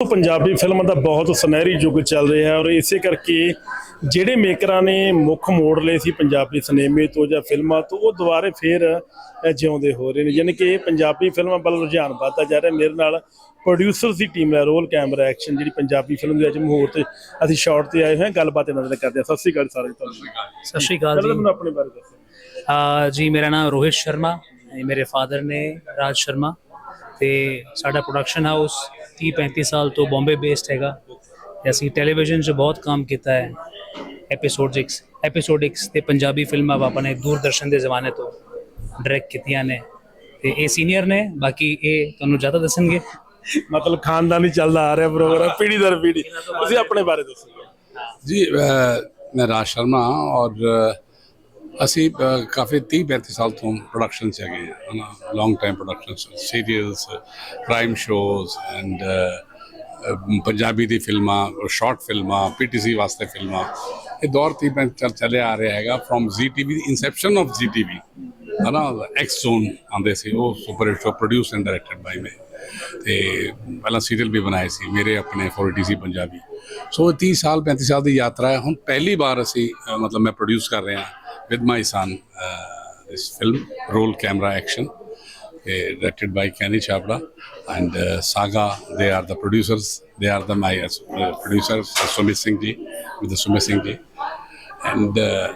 ਪੰਜਾਬੀ ਫਿਲਮਾਂ ਦਾ ਬਹੁਤ ਸੁਨਹਿਰੀ ਯੁੱਗ ਚੱਲ ਰਿਹਾ ਔਰ ਇਸੇ ਕਰਕੇ ਜਿਹੜੇ ਮੇਕਰਾਂ ਨੇ ਮੁੱਖ ਮੋੜ ਲਏ ਸੀ ਪੰਜਾਬੀ ਸਿਨੇਮੇ ਤੋਂ ਜਾਂ ਫਿਲਮਾਂ ਤੋਂ ਉਹ ਦੁਬਾਰੇ ਫੇਰ ਜਿਉਂਦੇ ਹੋ ਰਹੇ ਨੇ। ਯਾਨੀ ਕਿ ਪੰਜਾਬੀ ਫਿਲਮਾਂ ਵੱਲ ਰੁਝਾਨ ਵੱਧਦਾ ਜਾ ਰਿਹਾ। ਮੇਰੇ ਨਾਲ ਪ੍ਰੋਡਿਊਸਰ ਦੀ ਟੀਮ ਹੈ ਰੋਲ ਕੈਮਰਾ ਐਕਸ਼ਨ ਜਿਹੜੀ ਪੰਜਾਬੀ ਫਿਲਮ ਦੇ ਅੱਜ ਮੁਹੂਰਤ ਅਸੀਂ ਸ਼ਾਰਟ ਤੇ ਆਏ ਹੋਏ ਹਾਂ। ਗੱਲਬਾਤ ਇਹਨਾਂ ਨਾਲ ਕਰਦੇ ਹਾਂ। ਸਤਿ ਸ਼੍ਰੀ ਅਕਾਲ ਸਾਰੇ ਤੁਹਾਨੂੰ। ਸਤਿ ਸ਼੍ਰੀ ਅਕਾਲ ਜੀ। ਮੈਨੂੰ ਆਪਣੇ ਬਾਰੇ ਦੱਸੋ। ਜੀ ਮੇਰਾ ਨਾਮ ਰੋਹਿਤ ਸ਼ਰਮਾ। ਮੇਰੇ ਫਾਦਰ ਨੇ ਰਾਜ ਸ਼ਰਮਾ ਤੇ ਸਾਡਾ ਪ੍ਰੋਡਕਸ਼ਨ ਹਾਊਸ 30 35 ਸਾਲ ਤੋਂ ਬੰਬੇ ਬੇਸਡ ਹੈਗਾ। ਤੇ ਅਸੀਂ ਟੈਲੀਵਿਜ਼ਨ 'ਚ ਬਹੁਤ ਕੰਮ ਕੀਤਾ ਹੈ। ਐਪੀਸੋਡਿਕਸ ਐਪੀਸੋਡਿਕਸ ਤੇ ਪੰਜਾਬੀ ਫਿਲਮਾਂ ਆਪਾਂ ਨੇ ਦੂਰਦਰਸ਼ਨ ਦੇ ਜ਼ਮਾਨੇ ਤੋਂ ਡਾਇਰੈਕਟ ਕੀਤੀਆਂ ਨੇ। ਤੇ ਇਹ ਸੀਨੀਅਰ ਨੇ ਬਾਕੀ ਇਹ ਤੁਹਾਨੂੰ ਜ਼ਿਆਦਾ ਦੱਸਣਗੇ। ਮਤਲਬ ਖਾਨਦਾਨੀ ਚੱਲਦਾ ਆ ਰਿਹਾ ਪ੍ਰੋਗਰਾਮ ਪੀੜੀ ਦਰ ਪੀੜੀ ਤੁਸੀਂ ਆਪਣੇ ਬਾਰੇ ਦੱਸੋ। ਜੀ ਮੈਂ ਰਾਜ ਸ਼ਰਮਾ ਔਰ ਅਸੀਂ ਕਾਫੀ 30 35 ਸਾਲ ਤੋਂ ਪ੍ਰੋਡਕਸ਼ਨ ਚ ਹੈਗੇ ਹਾਂ ਨਾ long time production serials prime shows and Punjabi ਦੀ ਫਿਲਮਾਂ ਸ਼ਾਰਟ ਫਿਲਮਾਂ ਪੀਟੀਸੀ ਵਾਸਤੇ ਫਿਲਮਾਂ, ਇਹ ਦੌਰ 30 35 ਚੱਲ ਚੱਲਿਆ ਆ ਰਿਹਾ ਹੈਗਾ ਫਰੋਮ ਜ਼ੀਟੀਵੀ ਦੀ ਇਨਸੈਪਸ਼ਨ ਆਫ ਜ਼ੀਟੀਵੀ ਹਨਾ ਐਕਸ ਜ਼ੋਨ ਆਉਂਦੇ ਸੀ, ਉਹ super hit show produce and directed by ਮੈਂ ਤੇ ਪਹਿਲਾਂ ਸੀਰੀਅਲ ਵੀ ਬਣਾਏ ਸੀ, ਮੇਰੇ ਆਪਣੇ ਫੋਰ ਸੀ ਪੰਜਾਬੀ, ਸੋ 30 ਸਾਲ 35 ਸਾਲ ਦੀ ਯਾਤਰਾ ਹੈ, ਹੁਣ ਪਹਿਲੀ ਵਾਰ ਅਸੀਂ ਮਤਲਬ ਮੈਂ ਪ੍ਰੋਡਿਊਸ ਕਰ ਰਿਹਾ ਵਿਦ ਮਾਈ ਸਨ ਇਸ film roll camera action directed by Kenny Chhabra and uh, Saga. They are the producers. They are the my uh, producers, uh, Sumit Singh ji, with the Sumit Singh ji, and uh,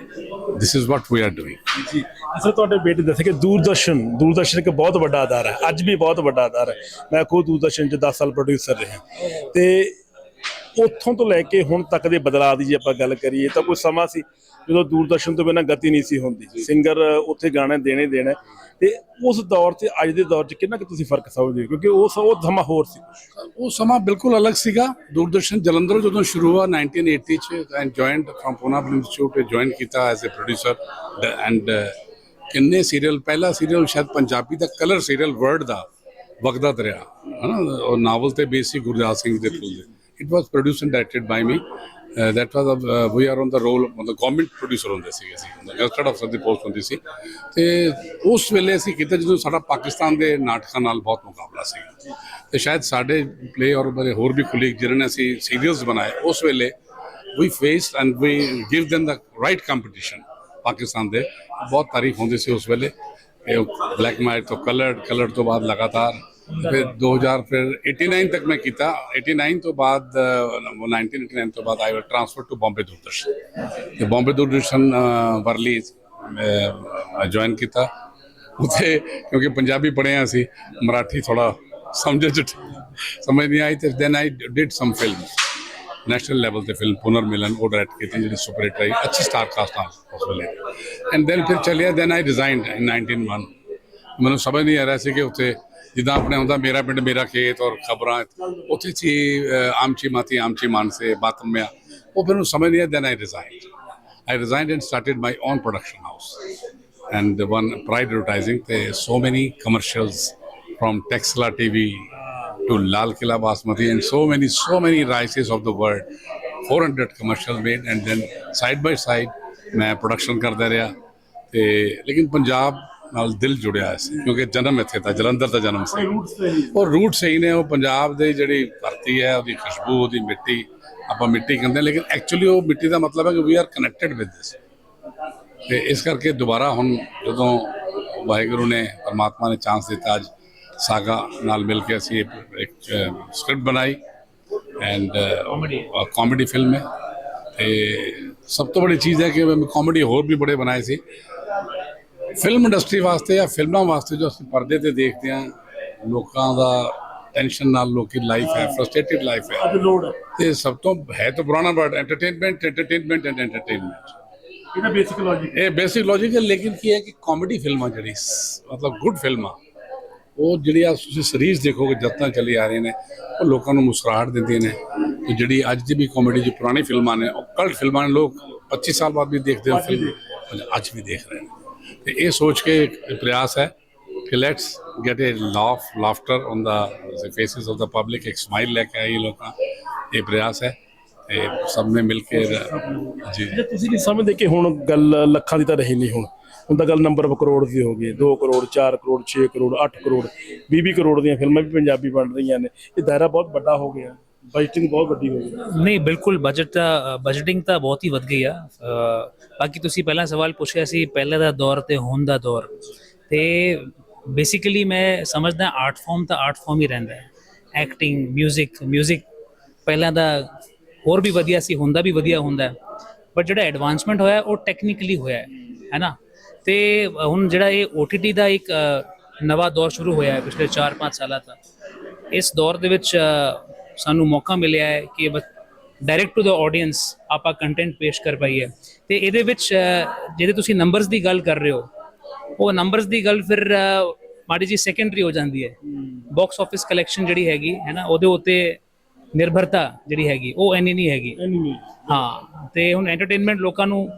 this is what we are doing. ਜੀ ਅਸਲ ਤੁਹਾਡੇ ਬੇਟੇ ਦੱਸੇ ਕਿ ਦੂਰਦਰਸ਼ਨ ਦੂਰਦਰਸ਼ਨ ਇੱਕ ਬਹੁਤ ਵੱਡਾ ਅਦਾਰਾ ਹੈ ਅੱਜ ਵੀ ਬਹੁਤ ਵੱਡਾ ਅਦਾਰਾ ਹੈ ਮੈਂ ਖੁਦ ਦੂਰਦਰਸ਼ਨ 'ਚ 10 ਸਾਲ ਪ੍ਰੋਡਿਊਸਰ ਰਿਹਾ ਤੇ ਉੱਥੋਂ ਤੋਂ ਲੈ ਕੇ ਹੁਣ ਤੱਕ ਦੇ ਬਦਲਾਅ ਦੀ ਜੇ ਆਪਾਂ ਗੱਲ ਕਰੀਏ ਤਾਂ ਕੋਈ ਸਮਾਂ ਸੀ ਜਦੋਂ ਦੂਰਦਰਸ਼ਨ ਤੋਂ ਬਿਨਾਂ ਗਤੀ ਨਹੀਂ ਸੀ ਹੁੰਦੀ। ਸਿੰਗਰ ਉੱਥੇ ਗਾਣੇ ਦੇਣੇ ਦੇਣਾ। ਤੇ ਉਸ ਦੌਰ ਤੇ ਅੱਜ ਦੇ ਦੌਰ 'ਚ ਕਿੰਨਾ ਕੁ ਤੁਸੀਂ ਫ਼ਰਕ ਸਮਝਦੇ ਹੋ? ਕਿਉਂਕਿ ਉਸ ਉਹ ਸਮਾਂ ਹੋਰ ਸੀ। ਉਹ ਸਮਾਂ ਬਿਲਕੁਲ ਅਲੱਗ ਸੀਗਾ। ਦੂਰਦਰਸ਼ਨ ਜਲੰਧਰ ਜਦੋਂ ਸ਼ੁਰੂ ਹੋਇਆ 1980 ਚ and joined from Poona film institute ਤੇ ਜੁਆਇਨ ਕੀਤਾ ਐਜ਼ ਅ ਪ੍ਰੋਡਿਊਸਰ ਐਂਡ ਕਿੰਨੇ ਸੀਰੀਅਲ ਪਹਿਲਾ ਸੀਰੀਅਲ ਸ਼ਾਇਦ ਪੰਜਾਬੀ ਦਾ ਕਲਰ ਸੀਰੀਅਲ ਵਰਡ ਦਾ ਵਗਦਾ ਦਰਿਆ ਹਨਾ ਉਹ ਨਾਵਲ ਤੇ ਬੇਸੀ ਗੁਰਦਾਸ ਸਿੰਘ ਦੇ ਥਰੂ ਦੇ। It was produced and directed by me that was we are on the roll ਮਤਲਬ ਗਵਰਨਮੈਂਟ ਪ੍ਰੋਡਿਊਸਰ ਹੁੰਦੇ ਸੀਗੇ ਅਸੀਂ ਗਸਟਡ ਅਫਸਰ ਦੀ ਪੋਸਟ ਹੁੰਦੀ ਸੀ ਤੇ ਉਸ ਵੇਲੇ ਅਸੀਂ ਕੀਤਾ ਜਦੋਂ ਸਾਡਾ ਪਾਕਿਸਤਾਨ ਦੇ ਨਾਟਕਾਂ ਨਾਲ ਬਹੁਤ ਮੁਕਾਬਲਾ ਸੀ ਤੇ ਸ਼ਾਇਦ ਸਾਡੇ ਪਲੇ ਔਰ ਮੇਰੇ ਹੋਰ ਵੀ ਕੁਲੀਗ ਜਿਹਨਾਂ ਨੇ ਅਸੀਂ ਸੀਰੀਅਲਸ ਬਣਾਏ ਉਸ ਵੇਲੇ we face and we give them the right competition Pakistan ਦੇ ਬਹੁਤ ਤਾਰੀਫ ਹੁੰਦੀ ਸੀ ਉਸ ਵੇਲੇ ਇਹ ਬਲੈਕ ਮਾਈਟ ਤੋਂ ਕਲਰਡ ਕਲਰਡ ਤੋਂ ਬਾਅਦ ਲਗਾਤਾਰ ਫਿਰ 2000 ਫਿਰ 89 ਤੱਕ ਮੈਂ ਕੀਤਾ। 89 ਤੋਂ ਬਾਅਦ ਅ, 1989 ਤੋਂ ਬਾਅਦ I was transfer to Bombay Doordarshan ਤੇ ਬੰਬੇ ਦੂਰਦਰਸ਼ਨ ਵਰਲੀ ਜੁਆਇਨ ਕੀਤਾ। ਉਥੇ ਕਿਉਂਕਿ ਪੰਜਾਬੀ ਪੜ੍ਹੇ ਅਸੀਂ ਮਰਾਠੀ ਥੋੜਾ ਸਮਝ ਚ ਸਮਝ ਨਹੀਂ ਆਈ ਤੇ then I did some films national level ਤੇ ਫਿਲਮ ਪੁਨਰ ਮਿਲਨ ਉਹ ਡਾਇਰੈਕਟ ਕੀਤੀ ਜਿਹੜੀ ਸੁਪਰ ਹਿੱਟ ਰਹੀ ਅੱਛੀ ਸਟਾਰ ਕਾਸਟ ਨਾਲ ਉਸ ਵੇਲੇ ਐਂਡ ਦੈਨ ਫਿਰ ਚੱਲਿਆ ਦੈਨ ਆਈ ਰਿਜ਼ਾਈਨਡ ਇਨ 1991 ਮੈਨੂੰ ਸਮਝ ਨਹੀਂ ਆ ਰਿਹਾ ਸੀ ਕਿ ਉੱਥੇ ਜਿੱਦਾਂ ਆਪਣੇ ਹੁੰਦਾ ਮੇਰਾ ਪਿੰਡ ਮੇਰਾ ਖੇਤ ਔਰ ਖਬਰਾਂ ਉੱਥੇ ਸੀ ਆਮਚੀ ਮਾਤੀ ਆਮਚੀ ਮਾਨ ਸੇ ਬਾਤਨ ਮੈਂ ਉਹ ਮੈਨੂੰ ਸਮਝ ਨਹੀਂ ਆਇਆ then I resign I resign and started my own production house and one pride advertising ਤੇ so many commercials from Texla TV to Lal Kila Basmati and so many, so many rices of the world. 400 commercials made and then side by side ਮੈਂ production ਕਰਦਾ ਰਿਹਾ ਤੇ ਲੇਕਿਨ ਪੰਜਾਬ ਨਾਲ ਦਿਲ ਜੁੜਿਆ ਹੋਇਆ ਸੀ ਕਿਉਂਕਿ ਜਨਮ ਇੱਥੇ ਦਾ ਜਲੰਧਰ ਦਾ ਜਨਮ ਸੀ। ਉਹ ਰੂਟ ਸਹੀ ਨੇ ਉਹ ਪੰਜਾਬ ਦੇ ਜਿਹੜੀ ਧਰਤੀ ਹੈ ਉਹਦੀ ਖੁਸ਼ਬੂ ਉਹਦੀ ਮਿੱਟੀ ਆਪਾਂ ਮਿੱਟੀ ਕਹਿੰਦੇ ਲੇਕਿਨ ਐਕਚੁਅਲੀ ਉਹ ਮਿੱਟੀ ਦਾ ਮਤਲਬ ਹੈ ਕਿ we are connected with this ਤੇ ਇਸ ਕਰਕੇ ਦੁਬਾਰਾ ਹੁਣ ਜਦੋਂ ਵਾਹਿਗੁਰੂ ਨੇ ਪਰਮਾਤਮਾ ਨੇ ਚਾਂਸ ਦਿੱਤਾ ਅੱਜ ਸਾਗਾ ਨਾਲ ਮਿਲ ਕੇ ਅਸੀਂ ਇੱਕ- ਇੱਕ ਸਕ੍ਰਿਪਟ ਬਣਾਈ ਐਂਡ ਕਾਮੇਡੀ ਫਿਲਮ ਹੈ। ਤੇ ਸਭ ਤੋਂ ਬੜੀ ਚੀਜ਼ ਹੈ ਕਿ ਮੈਂ ਕਾਮੇਡੀ ਹੋਰ ਵੀ ਬੜੇ ਬਣਾਏ ਸੀ। ਫਿਲਮ ਇੰਡਸਟਰੀ ਵਾਸਤੇ ਜਾਂ ਫਿਲਮਾਂ ਵਾਸਤੇ ਜੋ ਅਸੀਂ ਪਰਦੇ ਤੇ ਦੇਖਦੇ ਹਾਂ ਲੋਕਾਂ ਦਾ ਟੈਨਸ਼ਨ ਨਾਲ ਲੋਕੀ ਲਾਈਫ ਹੈ ਫਰਸਟ੍ਰੇਟਿਡ ਲਾਈਫ ਹੈ। ਤੇ ਸਭ ਤੋਂ ਹੈ ਤਾਂ ਪੁਰਾਣਾ world entertainment entertainment and entertainment ਇਹਦਾ ਬੇਸਿਕ ਲੌਜੀਕ ਇਹ ਬੇਸਿਕ ਲੌਜੀਕ ਹੈ ਲੇਕਿਨ ਕੀ ਹੈ ਕਿ ਕਾਮੇਡੀ ਫਿਲਮਾਂ ਜਿਹੜੀ ਮਤਲਬ ਗੁੱਡ ਫਿਲਮਾਂ ਉਹ ਜਿਹੜੀਆਂ ਤੁਸੀਂ ਸੀਰੀਜ਼ ਦੇਖੋਗੇ ਜਦ ਤੱਕ ਚੱਲੀ ਆ ਰਹੀਆਂ ਨੇ ਉਹ ਲੋਕਾਂ ਨੂੰ ਮੁਸਕਰਾਹਟ ਦਿੰਦੀਆਂ ਨੇ। ਤੇ ਜਿਹੜੀ ਅੱਜ ਦੀ ਵੀ ਕਾਮੇਡੀ ਦੀ ਪੁਰਾਣੀ ਫਿਲਮਾਂ ਨੇ ਉਹ ਕਲਟ ਫਿਲਮਾਂ ਨੇ ਲੋਕ 25 ਸਾਲ ਬਾਅਦ ਵੀ ਦੇਖਦੇ ਹੋ ਫਿਲਮ ਅੱਜ ਵੀ ਦੇਖ ਰਹੇ ਨੇ। ਤੇ ਇਹ ਸੋਚ ਕੇ ਪ੍ਰਯਾਸ ਹੈ ਕਿ let's get a laugh laughter on the faces of the public ਇੱਕ ਸਮਾਈਲ ਲੈ ਕੇ ਆਈ ਲੋਕਾਂ। ਇਹ ਪ੍ਰਯਾਸ ਹੈ। ਤੇ ਸਭ ਨੇ ਮਿਲ ਕੇ ਜੀ। ਜੇ ਤੁਸੀਂ ਨਹੀਂ ਸਮਝਦੇ ਕਿ ਹੁਣ ਗੱਲ ਲੱਖਾਂ ਦੀ ਤਾਂ ਰਹੀ ਨਹੀਂ ਹੁਣ ਹੁਣ ਤਾਂ ਗੱਲ ਨੰਬਰ ਕਰੋੜ ਦੀ ਹੋ ਗਈ 2 ਕਰੋੜ 4 ਕਰੋੜ 6 ਕਰੋੜ 8 ਕਰੋੜ 20 ਕਰੋੜ ਦੀਆਂ ਫਿਲਮਾਂ ਵੀ ਪੰਜਾਬੀ ਬਣ ਰਹੀਆਂ ਨੇ। ਇਹ ਦਾਇਰਾ ਬਹੁਤ ਵੱਡਾ ਹੋ ਗਿਆ। ਬਜਟਿੰਗ ਬਹੁਤ ਵੱਡੀ ਹੋ ਗਈ ਨਹੀਂ ਬਿਲਕੁਲ ਬਜਟ ਦਾ ਬਜਟਿੰਗ ਤਾਂ ਬਹੁਤ ਹੀ ਵੱਧ ਗਈ ਆ ਅ, ਬਾਕੀ ਤੁਸੀਂ ਪਹਿਲਾਂ ਸਵਾਲ ਪੁੱਛਿਆ ਸੀ ਪਹਿਲੇ ਦਾ ਦੌਰ ਤੇ ਹੁਣ ਦਾ ਦੌਰ ਤੇ ਬੇਸਿਕਲੀ ਮੈਂ ਸਮਝਦਾ ਆਰਟ ਫਾਰਮ ਤਾਂ ਆਰਟ ਫਾਰਮ ਹੀ ਰਹਿੰਦਾ ਹੈ ਐਕਟਿੰਗ 뮤직 뮤직 ਪਹਿਲਾਂ ਦਾ ਹੋਰ ਵੀ ਵਧੀਆ ਸੀ ਹੁੰਦਾ ਵੀ ਵਧੀਆ ਹੁੰਦਾ ਹੈ ਬਟ ਜਿਹੜਾ ਐਡਵਾਂਸਮੈਂਟ ਹੋਇਆ ਹੈ, ਉਹ ਟੈਕਨੀਕਲੀ ਹੋਇਆ ਹੈ ਹੈ ਨਾ ਤੇ ਹੁਣ ਜਿਹੜਾ ਇਹ OTT ਦਾ ਇੱਕ ਅ, ਨਵਾਂ ਦੌਰ ਸ਼ੁਰੂ ਹੋਇਆ ਹੈ ਪਿਛਲੇ 4-5 ਸਾਲਾਂ ਤੋਂ ਇਸ ਦੌਰ ਦੇ ਵਿੱਚ ਅ, ਸਾਨੂੰ ਮੌਕਾ ਮਿਲਿਆ ਹੈ ਕਿ ਡਾਇਰੈਕਟ ਟੂ ਦਾ ਆਡੀਅנס ਆਪਾਂ ਕੰਟੈਂਟ ਪੇਸ਼ ਕਰ ਪਾਈਏ। ਤੇ ਇਹਦੇ ਵਿੱਚ ਜਿਹੜੇ ਤੁਸੀਂ ਨੰਬਰਸ ਦੀ ਗੱਲ ਕਰ ਰਹੇ ਹੋ ਉਹ ਨੰਬਰਸ ਦੀ ਗੱਲ ਫਿਰ ਮਾੜੀ ਜੀ ਸੈਕੰਡਰੀ ਹੋ ਜਾਂਦੀ ਹੈ। ਬਾਕਸ ਆਫਿਸ ਕਲੈਕਸ਼ਨ ਜਿਹੜੀ ਹੈਗੀ ਹੈ ਨਾ ਉਹਦੇ ਉੱਤੇ ਨਿਰਭਰਤਾ ਜਿਹੜੀ ਹੈਗੀ ਉਹ ਇੰਨੀ ਨਹੀਂ ਹੈਗੀ। ਹਾਂ ਤੇ ਹੁਣ ਐਂਟਰਟੇਨਮੈਂਟ ਲੋਕਾਂ ਨੂੰ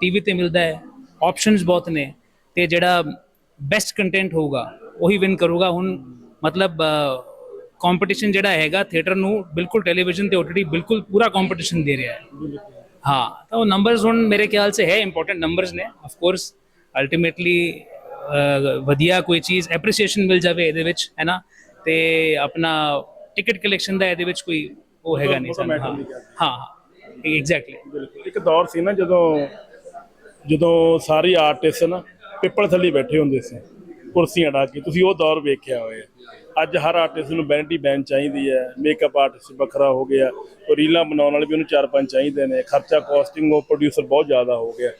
ਟੀਵੀ ਤੇ ਮਿਲਦਾ ਹੈ ਆਪਸ਼ਨਸ ਬਹੁਤ ਨੇ ਤੇ ਜਿਹੜਾ ਬੈਸਟ ਕੰਟੈਂਟ ਹੋਊਗਾ ਉਹੀ ਵਿਨ ਕਰੂਗਾ। ਹੁਣ ਮਤਲਬ ਕੰਪੀਟੀਸ਼ਨ ਜਿਹੜਾ ਹੈਗਾ ਥੀਏਟਰ ਨੂੰ ਬਿਲਕੁਲ ਟੈਲੀਵਿਜ਼ਨ ਤੇ OTT ਬਿਲਕੁਲ ਪੂਰਾ ਕੰਪੀਟੀਸ਼ਨ ਦੇ ਰਿਹਾ ਹੈ। ਹਾਂ, ਤਾਂ ਉਹ ਨੰਬਰਸ ਹੁਣ ਮੇਰੇ ਖਿਆਲ ਸੇ ਹੈ ਇੰਪੋਰਟੈਂਟ ਨੰਬਰਸ ਨੇ। ਆਫ ਕੋਰਸ ਅਲਟੀਮੇਟਲੀ ਵਧੀਆ ਕੋਈ ਚੀਜ਼ ਐਪਰੀਸੀਏਸ਼ਨ ਮਿਲ ਜਾਵੇ ਇਹਦੇ ਵਿੱਚ, ਹੈ ਨਾ? ਤੇ ਆਪਣਾ ਟਿਕਟ ਕਲੈਕਸ਼ਨ ਦਾ ਇਹਦੇ ਵਿੱਚ ਕੋਈ ਉਹ ਹੈਗਾ ਨਹੀਂ ਸਾਨੂੰ, ਹਾਂ। ਹਾਂ ਹਾਂ ਐਗਜ਼ੈਕਟਲੀ ਬਿਲਕੁਲ। ਇੱਕ ਦੌਰ ਸੀ ਨਾ ਜਦੋਂ ਜਦੋਂ ਸਾਰੇ ਆਰਟਿਸਟ ਨਾ ਪਿੱਪਲ ਥੱਲੇ ਬੈਠੇ ਹੁੰਦੇ ਸੀ। ਕੁਰਸੀਆਂ ਢਾ ਕੇ ਤੁਸੀਂ ਉਹ ਦੌਰ ਵੇਖਿਆ ਹੋਇਆ ਅੱਜ ਹਰ ਆਰਟਿਸਟ ਨੂੰ ਵੈਨਿਟੀ ਬੈਨ ਚਾਹੀਦੀ ਹੈ ਮੇਕਅਪ ਆਰਟਿਸਟ ਵੱਖਰਾ ਹੋ ਗਿਆ, ਉਹ ਰੀਲਾਂ ਬਣਾਉਣ ਵਾਲੇ ਵੀ ਉਹਨੂੰ ਚਾਰ ਪੰਜ ਚਾਹੀਦੇ ਨੇ, ਖਰਚਾ ਕਾਸਟਿੰਗ ਉਹ ਪ੍ਰੋਡਿਊਸਰ ਬਹੁਤ ਜ਼ਿਆਦਾ ਹੋ ਗਿਆ।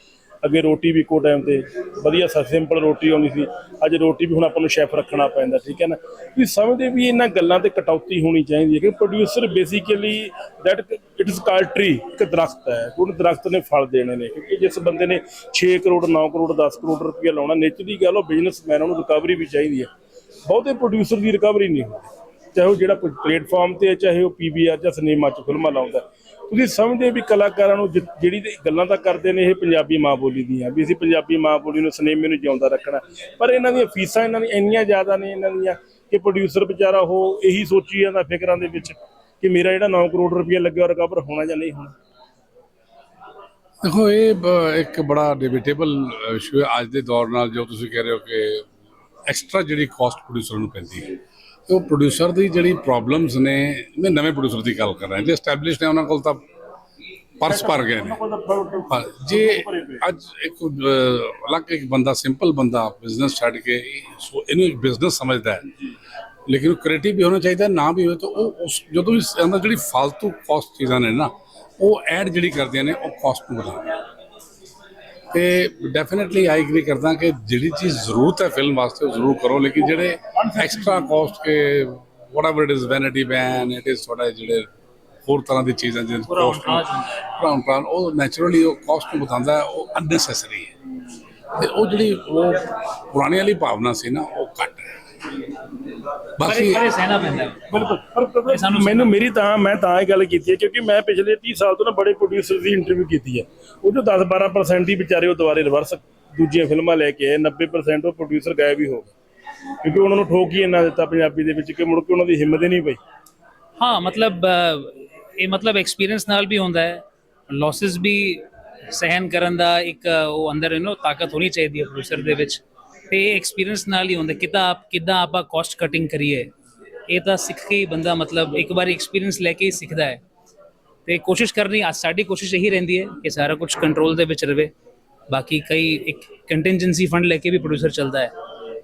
ਅੱਗੇ ਰੋਟੀ ਵੀ ਇੱਕੋ ਟਾਈਮ ਤੇ, ਵਧੀਆ ਸਿੰਪਲ ਰੋਟੀ ਆਉਂਦੀ ਸੀ। ਅੱਜ ਰੋਟੀ ਵੀ ਹੁਣ ਆਪਾਂ ਨੂੰ ਸ਼ੈਫ ਰੱਖਣਾ ਪੈਂਦਾ, ਠੀਕ ਹੈ ਨਾ? ਤੁਸੀਂ ਸਮਝਦੇ ਵੀ ਇਹਨਾਂ ਗੱਲਾਂ ਤੇ ਕਟੌਤੀ ਹੋਣੀ ਚਾਹੀਦੀ ਹੈ ਕਿ producer basically that it is called tree ਇੱਕ ਦਰਖਤ ਹੈ। ਉਹ ਦਰਖਤ ਨੇ ਫਲ ਦੇਣੇ ਨੇ, ਕਿਉਂਕਿ ਜਿਸ ਬੰਦੇ ਨੇ 6 ਕਰੋੜ 9 ਕਰੋੜ 10 ਕਰੋੜ ਰੁਪਏ ਲਾਉਣਾ ਨਿੱਚ ਦੀ ਗੱਲ ਉਹ ਬਿਜ਼ਨਸਮੈਨ ਉਹਨੂੰ ਰਿਕਵਰੀ ਵੀ ਚਾਹੀਦੀ ਹੈ। ਬਹੁਤੇ ਪ੍ਰੋਡਿਊਸਰ ਦੀ ਰਿਕਵਰੀ ਨਹੀਂ ਹੁੰਦੀ। ਚਾਹੇ ਉਹ ਜਿਹੜਾ ਪਲੇਟਫਾਰਮ ਤੇ ਹੈ, ਚਾਹੇ ਉਹ ਪੀਵੀਆਰ ਜਾਂ ਸਿਨੇਮਾ 'ਚ ਫਿਲਮਾਂ ਲਾਉਂਦਾ ਤੁਸੀਂ ਸਮਝਦੇ ਵੀ ਕਲਾਕਾਰਾਂ ਨੂੰ ਜਿ- ਜਿਹੜੀ ਤੇ ਗੱਲਾਂ ਤਾਂ ਕਰਦੇ ਨੇ ਇਹ ਪੰਜਾਬੀ ਮਾਂ ਬੋਲੀ ਦੀਆਂ, ਵੀ ਅਸੀਂ ਪੰਜਾਬੀ ਮਾਂ ਬੋਲੀ ਨੂੰ ਸਿਨੇਮੇ ਨੂੰ ਜਿਉਂਦਾ ਰੱਖਣਾ। ਪਰ ਇਹਨਾਂ ਦੀਆਂ ਫੀਸਾਂ ਇਹਨਾਂ ਦੀਆਂ ਇੰਨੀਆਂ ਜ਼ਿਆਦਾ ਨੇ ਇਹਨਾਂ ਦੀਆਂ ਕਿ ਪ੍ਰੋਡਿਊਸਰ ਵਿਚਾਰਾ ਉਹ ਇਹੀ ਸੋਚੀ ਜਾਂਦਾ ਫਿਕਰਾਂ ਦੇ ਵਿੱਚ ਕਿ ਮੇਰਾ ਜਿਹੜਾ 9 ਕਰੋੜ ਰੁਪਇਆ ਲੱਗਿਆ ਰਿਕਵਰ ਹੋਣਾ ਜਾਂ ਨਹੀਂ ਹੋਣਾ। ਦੇਖੋ, ਇਹ ਬ- ਇੱਕ ਬੜਾ ਡਿਬੇਟੇਬਲ ਇਸ਼ੂ ਹੈ। ਅੱਜ ਦੇ ਦੌਰ ਨਾਲ ਜੋ ਤੁਸੀਂ ਕਹਿ ਰਹੇ ਹੋ ਕਿ ਐਕਸਟਰਾ ਜਿਹੜੀ ਕਾਸਟ ਪ੍ਰੋਡਿਊਸਰ ਨੂੰ ਪੈਂਦੀ ਹੈ। ਉਹ ਪ੍ਰੋਡਿਊਸਰ ਦੀ ਜਿਹੜੀ ਪ੍ਰੋਬਲਮਸ ਨੇ ਮੈਂ ਨਵੇਂ ਪ੍ਰੋਡਿਊਸਰ ਦੀ ਗੱਲ ਕਰ ਰਿਹਾ। ਜੇ ਐਸਟੈਬਲਿਸ਼ ਨੇ ਉਹਨਾਂ ਕੋਲ ਤਾਂ ਪਰਸ ਭਰ ਗਏ ਨੇ। ਹਾਂ, ਜੇ ਅੱਜ ਇੱਕ ਅਹ, ਅਲੱਗ ਇੱਕ ਬੰਦਾ ਸਿੰਪਲ ਬੰਦਾ ਬਿਜ਼ਨਸ ਛੱਡ ਕੇ ਇਹ- ਸੋ ਇਹਨੂੰ ਇੱਕ ਬਿਜ਼ਨਸ ਸਮਝਦਾ ਹੈ। ਲੇਕਿਨ ਉਹ ਕ੍ਰੀਏਟਿਵ ਵੀ ਹੋਣਾ ਚਾਹੀਦਾ ਨਾ ਵੀ ਹੋਵੇ ਤਾਂ ਉਹ ਉਸ ਜਦੋਂ ਵੀ ਅੰਦਰ ਜਿਹੜੀ ਫालतू ਕਾਸਟ ਚੀਜ਼ਾਂ ਨੇ ਨਾ ਉਹ ਐਡ ਜਿਹੜੀ ਕਰਦੀਆਂ ਨੇ ਉਹ ਕਾਸਟ ਨੂੰ ਵਧਾਉਂਦੀਆਂ ਤੇ ਡੈਫੀਨਿਟਲੀ ਆਈ ਐਗਰੀ ਕਰਦਾ ਕਿ ਜਿਹੜੀ ਚੀਜ਼ ਜ਼ਰੂਰਤ ਹੈ ਫਿਲਮ ਵਾਸਤੇ ਉਹ ਜ਼ਰੂਰ ਕਰੋ ਲੇਕਿਨ ਜਿਹੜੇ extra cost K whatever it is vanity van it is ਥੋੜਾ ਜਿਹੜੇ ਹੋਰ ਤਰ੍ਹਾਂ ਦੀ ਚੀਜ਼ਾਂ cost ਨੂੰ- ਹੁੰਦਾ ਭਰਾਉਣ ਭਰਾਉਣ ਉਹ ਨੈਚੁਰਲੀ ਉਹ ਕਾਸਟ ਨੂੰ ਬਤਾਉਂਦਾ ਹੈ, ਉਹ ਅਨਨੈਸੈਸਰੀ ਹੈ। ਤੇ ਉਹ ਜਿਹੜੀ ਉਹ ਪੁਰਾਣੀ ਵਾਲੀ ਭਾਵਨਾ ਸੀ ਨਾ ਉਹ ਘੱਟ ਹੈ। ਬਾਕੀ ਇਹ ਸਹਿਣਾ ਪੈਂਦਾ। ਬਿਲਕੁਲ। ਪਰ ਪਤਾ ਮੈਨੂੰ ਮੇਰੀ ਤਾਂ ਮੈਂ ਤਾਂ ਇਹ ਗੱਲ ਕੀਤੀ ਹੈ ਕਿਉਂਕਿ ਮੈਂ ਪਿਛਲੇ 30 ਸਾਲ ਤੋਂ ਨਾ ਬੜੇ ਪ੍ਰੋਡਿਊਸਰ ਦੀ ਇੰਟਰਵਿਊ ਕੀਤੀ ਹੈ। ਉਹ ਜੋ 10-12% ਹੀ ਵਿਚਾਰੇ ਉਹ ਦੁਬਾਰੇ ਰਿਵਰਸ ਦੂਜੀਆਂ ਫਿਲਮਾਂ ਲੈ ਕੇ ਆਏ 90% ਉਹ ਪ੍ਰੋਡਿਊਸਰ ਗਾਇਬ ਹੀ ਹੋ ਗਏ। ਕਿਉਂਕਿ ਉਹਨਾਂ ਨੂੰ ਠੋਕ ਹੀ ਇੰਨਾ ਦਿੱਤਾ ਪੰਜਾਬੀ ਦੇ ਵਿੱਚ ਕਿ ਮੁੜ ਕੇ ਉਹਨਾਂ ਦੀ ਹਿੰਮਤ ਹੀ ਨਹੀਂ ਪਈ। ਹਾਂ ਮਤਲਬ ਇਹ ਮਤਲਬ ਐਕਸਪੀਰੀਅੰਸ ਨਾਲ ਵੀ ਹੁੰਦਾ ਹੈ। ਲਾਸਸ ਵੀ ਸਹਿਨ ਕਰਨ ਦਾ ਇੱਕ ਉਹ ਅੰਦਰ ਇਹਨੂੰ ਤਾਕਤ ਹੋਣੀ ਚਾਹੀਦੀ ਹੈ ਪ੍ਰੋਡਿਊਸਰ ਦੇ ਵਿੱਚ। ਤੇ ਐਕਸਪੀਰੀਅੰਸ ਨਾਲ ਹੀ ਹੁੰਦਾ, ਕਿੱਦਾਂ ਆਪ ਕਿੱਦਾਂ ਆਪਾਂ ਕਾਸਟ ਕਟਿੰਗ ਕਰੀਏ। ਇਹ ਤਾਂ ਸਿੱਖ ਕੇ ਹੀ ਬੰਦਾ ਮਤਲਬ ਇੱਕ ਵਾਰੀ ਐਕਸਪੀਰੀਅੰਸ ਲੈ ਕੇ ਹੀ ਸਿੱਖਦਾ ਹੈ। ਤੇ ਕੋਸ਼ਿਸ਼ ਕਰਨੀ, ਅੱਜ ਸਾਡੀ ਕੋਸ਼ਿਸ਼ ਇਹੀ ਰਹਿੰਦੀ ਹੈ ਕਿ ਸਾਰਾ ਕੁਝ ਕੰਟਰੋਲ ਦੇ ਵਿੱਚ ਰਵੇ। ਬਾਕੀ ਕਈ ਇੱਕ ਕੰਟਿੰਜੈਂਸੀ ਫੰਡ ਲੈ ਕੇ ਵੀ ਪ੍ਰੋਡਿਊਸਰ ਚੱਲਦਾ ਹੈ।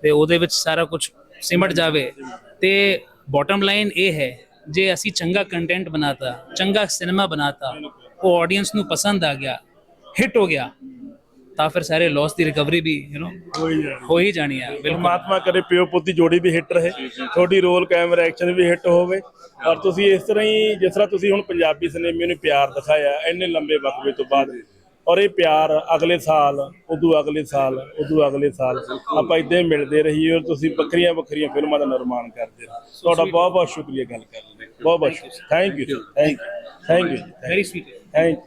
ਤੇ ਉਹਦੇ ਵਿੱਚ ਸਾਰਾ ਕੁਝ ਸਿਮਟ ਜਾਵੇ। ਤੇ ਬਾਟਮ ਲਾਈਨ ਇਹ ਹੈ, ਜੇ ਅਸੀਂ ਚੰਗਾ ਕੰਟੈਂਟ ਬਣਾਤਾ, ਚੰਗਾ ਸਿਨੇਮਾ ਬਣਾਤਾ, ਉਹ ਆਡੀਅנס ਨੂੰ ਪਸੰਦ ਆ ਗਿਆ ਹਿੱਟ ਹੋ ਗਿਆ ਤਾਂ ਫਿਰ ਸਾਰੇ ਲਾਸ ਦੀ ਰਿਕਵਰੀ ਵੀ ਯੂ نو ਹੋ। ਹੀ ਜਾਣੀ ਬਿਲਕੁਲ। ਪਰਮਾਤਮਾ ਕਰੇ ਪਿਓ ਪੁੱਤ ਦੀ ਜੋੜੀ ਵੀ ਹਿੱਟ ਰਹੇ ਤੁਹਾਡੀ ਰੋਲ ਕੈਮਰਾ ਐਕਸ਼ਨ ਵੀ ਹਿੱਟ ਹੋਵੇ ਔਰ ਤੁਸੀਂ ਇਸ ਤਰ੍ਹਾਂ ਹੀ ਜਿਸ ਤਰ੍ਹਾਂ ਤੁਸੀਂ ਹੁਣ ਪੰਜਾਬੀ ਸਿਨੇਮੇ ਨੂੰ ਪਿਆਰ ਦਿਖਾਇਆ ਇੰਨੇ ਲੰਬੇ ਵਕਫੇ ਤੋਂ ਬਾਅਦ ਔਰ ਇਹ ਪਿਆਰ ਅਗਲੇ ਸਾਲ ਉਦੋਂ ਅਗਲੇ ਸਾਲ ਉਦੋਂ ਅਗਲੇ ਸਾਲ ਆਪਾਂ ਇਦਾਂ ਹੀ ਮਿਲਦੇ ਰਹੀਏ ਔਰ ਤੁਸੀਂ ਵੱਖਰੀਆਂ ਵੱਖਰੀਆਂ ਫਿਲਮਾਂ ਦਾ ਨਿਰਮਾਣ ਕਰਦੇ ਰਹੋ। ਤੁਹਾਡਾ ਬਹੁਤ ਬਹੁਤ ਸ਼ੁਕਰੀਆ ਗੱਲ ਕਰਨ ਲਈ। ਬਹੁਤ ਬਹੁਤ thank you thank you thank you very sweet thank